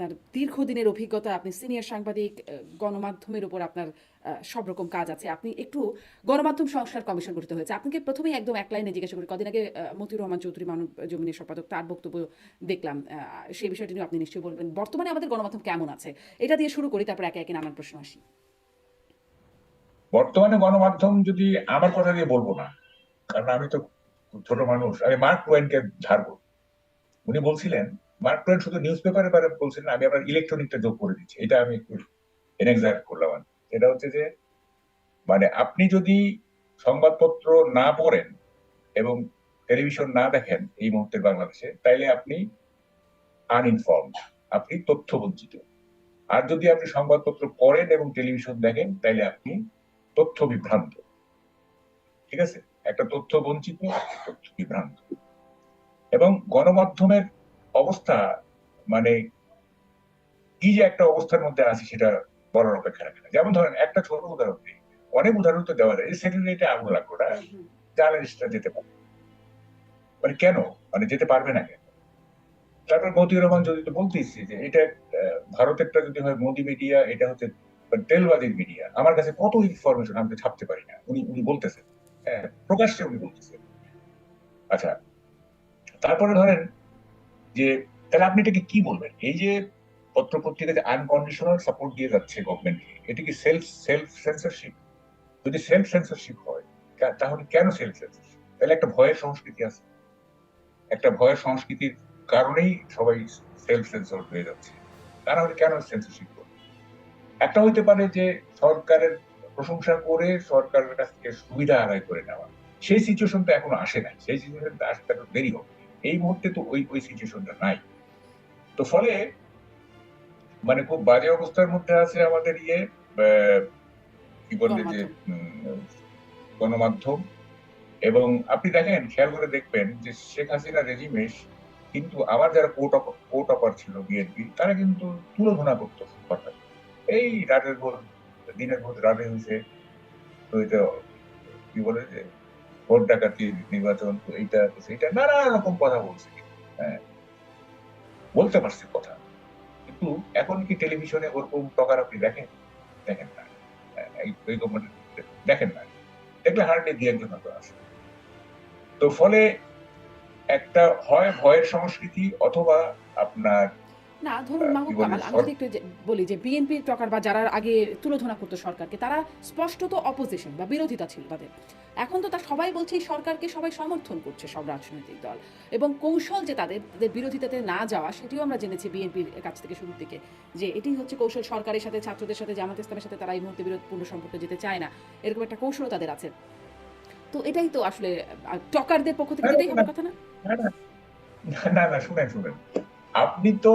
আপনার দীর্ঘদিনের অভিজ্ঞতা, আপনি সিনিয়র সাংবাদিক গণমাধ্যমের উপর আপনার সব রকম কাজ আছে। আপনি একটু গণমাধ্যম সংস্কার কমিশন গঠিত হয়েছে। আপনাকে প্রথমেই একদম এক লাইনে জিজ্ঞাসা করি। কদিন আগে মতিউর রহমান চৌধুরী মানব জমিনের সম্পাদক, তার বক্তব্য দেখলাম। সেই বিষয়টি নিয়ে আপনি নিশ্চয়ই বলবেন। বর্তমানে আমাদের গণমাধ্যম কেমন আছে? এটা দিয়ে শুরু করি, তারপর একে একে নানান প্রশ্ন আসি। বর্তমানে গণমাধ্যম যদি আমার কথা দিয়ে বলব না, কারণ আমি তো ছোট মানুষ, আমি মার্ক টোয়েনকে ঝাড়বো। উনি বলছিলেন মার্ক টোয়েন শুধু নিউজ পেপারে পারে বলছিলেন আমি আবার ইলেকট্রনিকটা যোগ করে দিচ্ছি। এটা আমি একটু এনএক্সাক্ট করলাম এটা হচ্ছে যে মানে আপনি যদি সংবাদপত্র না পড়েন এবং টেলিভিশন না দেখেন এই মুহূর্তে বাংলাদেশে, তাইলে আপনি আনইনফর্মড আপনি তথ্য বঞ্চিত আর যদি আপনি সংবাদপত্র পড়েন এবং টেলিভিশন দেখেন, তাইলে আপনি তথ্য বিভ্রান্ত ঠিক আছে? একটা তথ্য বঞ্চিত তথ্য বিভ্রান্ত এবং গণমাধ্যমের অবস্থা মানে কি যে একটা অবস্থার মধ্যে আছে সেটা বলার অপেক্ষা রাখে না। যেমন ধরেন একটা ছোট উদাহরণ দিই। অনেক উদাহরণ তো দেওয়া যায় এই আগুন লাগল না? জার্নালিস্টরা যেতে পারবে মানে কেন? মানে যেতে পারবে না কেন? তারপর মতিউর রহমান যদি তো বলতেইছি যে এটা ভারতেরটা যদি হয় মোদি মিডিয়া এটা হচ্ছে তেলবাদী মিডিয়া আমার কাছে কত ইনফরমেশন আমি ছাপতে পারি না। উনি উনি বলতেছেন। হ্যাঁ, প্রকাশ্যে উনি বলতেছেন। আচ্ছা তারপরে ধরেন যে, তাহলে আপনি এটাকে কি বলবেন? এই যে পত্র পত্রিকাতে আনকন্ডিশনাল সাপোর্ট দিয়ে যাচ্ছে গভর্নমেন্টকে এটা কি সেলফ সেলফ সেন্সরশিপ যদি সেলফ সেন্সরশিপ হয় তাহলে কেন সেলফ সেন্সরশিপ তাহলে একটা ভয়ের সংস্কৃতি আছে। একটা ভয়ের সংস্কৃতির কারণেই সবাই সেলফ সেন্সর হয়ে যাচ্ছে। তারা হলে কেন সেন্সরশিপ করবে? একটা হইতে পারে যে সরকারের প্রশংসা করে সরকারের কাছ থেকে সুবিধা আদায় করে নেওয়া। সেই সিচুয়েশনটা এখনও আসে নাই। সেই সিচুয়েশনটা আসতে দেরি হবে। এই মুহূর্তে তো ওই ওই সিচুয়েশনটা নাই। তো ফলে মানে খুব বাজে অবস্থার মধ্যে আছে আমাদের ইয়ে কি বলবে যে গণমাধ্যম। এবং আপনি দেখেন খেয়াল করে দেখবেন যে শেখ হাসিনা রেজিমে কিন্তু আমার যারা কোর্ট কোর্ট অপার ছিল বিএনপি তারা কিন্তু তুলোধনা করতো কথা এই রাতের ভোর দিনের ভোর রাতে হয়েছে তো এটা কি বলে যে ভোট ডাকাতি নির্বাচন এইটা সেইটা নানা রকম কথা বলছে। হ্যাঁ। বলতে পারছে কথা। কিন্তু এখন কি টেলিভিশনে ওরকম টকার আপনি দেখেন? দেখেন না। হ্যাঁ, এই- দেখেন না। দেখলে হার্ডলি দু একজন হয়তো আছে তো ফলে একটা হয় ভয়ের সংস্কৃতি অথবা আপনার না ধরুন মাহবুব কামাল আমি যদি একটু বলি যে বিএনপির প্রকার বা যারা আগে তুলোধনা করতো সরকারকে তারা স্পষ্টত অপোজিশন বা বিরোধিতা ছিল তাদের। এখন তো তা সবাই বলছে এই সরকারকে সবাই সমর্থন করছে সব রাজনৈতিক দল। এবং কৌশল যে তাদের তাদের বিরোধিতাতে না যাওয়া সেটিও আমরা জেনেছি বিএনপির কাছ থেকে শুরুর দিকে যে এটি হচ্ছে কৌশল সরকারের সাথে ছাত্রদের সাথে জামাত ইসলামের সাথে তারা এই মুহূর্তে বিরোধপূর্ণ সম্পর্কে যেতে চায় না। এরকম একটা কৌশলও তাদের আছে। তো এটাই তো আসলে টকারদের পক্ষ থেকে এটাই হওয়ার কথা না? না না না না শুনেন শুনেন। আপনি তো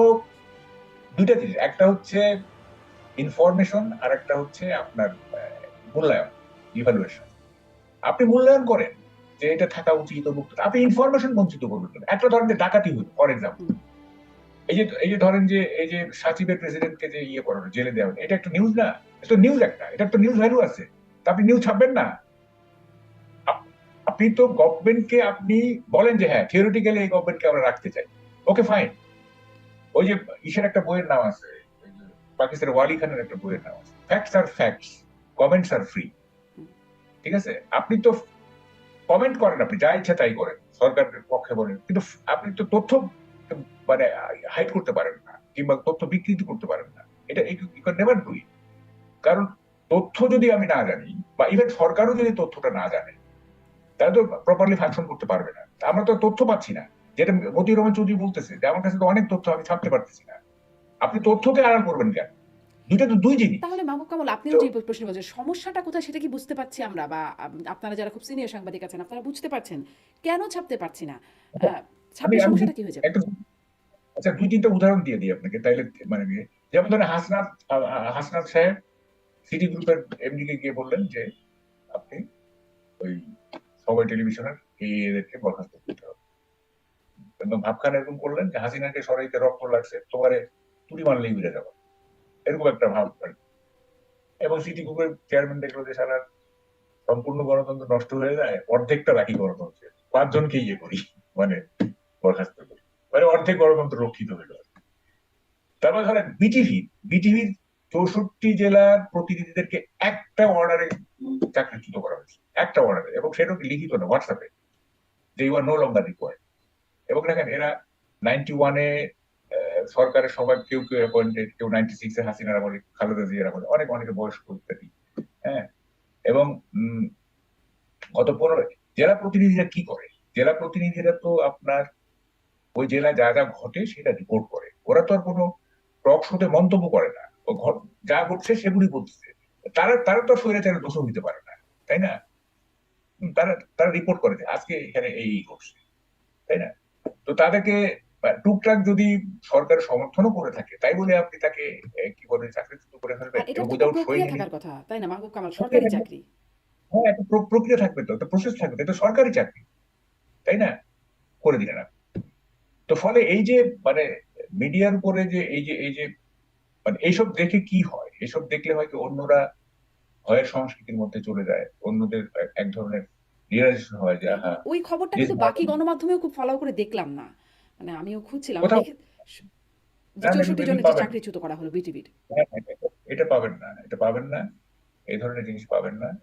দুইটা জিনিস একটা হচ্ছে ইনফরমেশন আর একটা হচ্ছে আপনার মূল্যায়ন ইভালুয়েশন আপনি মূল্যায়ন করেন যে এটা থাকা উচিত আপনি ইনফরমেশন বঞ্চিত করবেন কেন? একটা ধরেন যে ডাকাতি হইল ফর এক্সাম্পল এই যে এই যে ধরেন যে এই যে সাচিবের প্রেসিডেন্টকে যে ইয়ে করানো জেলে দেওয়া এটা একটা নিউজ না এটা নিউজ একটা এটা একটা নিউজ ভ্যালু আছে। তা আপনি নিউজ ছাপবেন না। আপ- আপনি তো গভর্নমেন্টকে আপনি বলেন যে হ্যাঁ থিওরিটিক্যালি এই গভর্নমেন্টকে আমরা রাখতে চাই। ওকে ফাইন ওই যে ইসের একটা বইয়ের নাম আছে পাকিস্তানের ওয়ালি খানের একটা বইয়ের নাম আছে। ফ্যাক্টস আর ফ্যাক্টস কমেন্টস আর ফ্রি ঠিক আছে? আপনি তো কমেন্ট করেন আপনি, যা ইচ্ছা তাই করেন, সরকারের পক্ষে বলেন। কিন্তু আপনি তো তথ্য মানে হাইড করতে পারেন না, কিংবা তথ্য বিকৃতি করতে পারেন না। এটা নেভার ডুই কারণ তথ্য যদি আমি না জানি, বা ইভেন সরকারও যদি তথ্যটা না জানে, তাহলে তো প্রপারলি ফাংশন করতে পারবে না। আমরা তো তথ্য পাচ্ছি না। যেটা মতিউর রহমান চৌধুরী বলতেছে যে আমার কাছে তো অনেক তথ্য আমি ছাপতে পারতেছি না। আপনি তথ্যকে আড়াল করবেন কেন? দুইটা তো দুই জিনিস। তাহলে মাহবুব কামাল আপনিও যে প্রশ্ন সমস্যাটা কোথায় সেটা কি বুঝতে পারছি আমরা? বা আপনারা যারা খুব সিনিয়র সাংবাদিক আছেন আপনারা বুঝতে পারছেন? কেন ছাপতে পারছি না? ছাপলে আমি- সমস্যাটা কি হয়ে যাবে আচ্ছা দুই তিনটা উদাহরণ দিয়ে দিই আপনাকে তাইলে মানে। যেমন ধরেন হাসনাত হাসনাত সাহেব সিটি গ্রুপের এমডি কে গিয়ে বললেন যে আপনি ওই সবাই টেলিভিশনের এদেরকে বরখাস্ত করতে হবে। এবং ভাবখান এরকম করলেন যে হাসিনাকে সরাইতে রক্ত লাগছে, তোমারে তুড়ি মারলেই উড়ে যাব। এরকম একটা ভাব আর। এবং সিটি গ্রুপের চেয়ারম্যান দেখল যে সারা সম্পূর্ণ গণতন্ত্র নষ্ট হয়ে যায়, অর্ধেকটা রাখি গণতন্ত্রের পাঁচজনকে ইয়ে করি মানে বরখাস্ত করি। মানে অর্ধেক গণতন্ত্র রক্ষিত হইল তারপর ধরেন বিটিভি, বিটিভির চৌষট্টি জেলার প্রতিনিধিদেরকে একটা অর্ডারে চাকরিচ্যুত করা হয়েছে। একটা অর্ডারে এবং সেটা লিখিত না হোয়াটসঅ্যাপে যে you are no longer required এবং দেখেন, এরা নাইনটি ওয়ানে সরকারের সবাই কেউ কেউ অ্যাপয়েন্টেড কেউ নাইনটি সিক্সে হাসিনার আমলে, খালেদা জিয়ার আমলে, অনেক, অনেকে বয়স্ক ইত্যাদি হ্যাঁ? এবং গত পনেরো, জেলা প্রতিনিধিরা কি করে? জেলা প্রতিনিধিরা তো আপনার ওই জেলায় যা যা ঘটে সেটা রিপোর্ট করে। ওরা তো আর কোনো টক শোতে মন্তব্য করে না। যা ঘটছে সেগুলি বলতেছে। তারা তারা তো স্বৈরাচারের দোষ দিতে পারে না, তাই না? তারা তারা রিপোর্ট করে আজকে এখানে এই ঘটছে, তাই না? তো তাদেরকে টুকটাক যদি সরকার সমর্থনও করে থাকে তাই বলে আপনি তাকে কি বলে চাকরিচ্যুত করে ফেলবেন? আর এটা এবং তো উইদাউট প্রক্রিয়া থাকার কথা তাই না মাহবুব কামাল? সরকারি চাকরি। হ্যাঁ একটা প্রক্রিয়া থাকবে তো একটা প্রসেস থাকবে এটা সরকারি চাকরি তাই না? করে দিলেন আপনি। তো ফলে এই যে মানে মিডিয়ার উপরে যে এই যে এই যে মানে এইসব দেখে কি হয়? এসব দেখলে হয় কি অন্যরা ভয়ের সংস্কৃতির মধ্যে চলে যায় অন্যদের এক ধরনের রিয়েলাইজেশন হয় যায় হ্যাঁ। ওই খবরটা কিন্তু বাকি গণমাধ্যমেও খুব ফলো করে দেখলাম না। মানে আমিও খুঁজছিলাম কোথাও- দেখে- যে না, না, চৌষট্টি জনের যে পাবেন। চাকরিচ্যুত করা হলো বিটিভির। হ্যাঁ, হ্যাঁ, এটা পাবেন না এটা পাবেন না এই ধরনের জিনিস পাবেন না।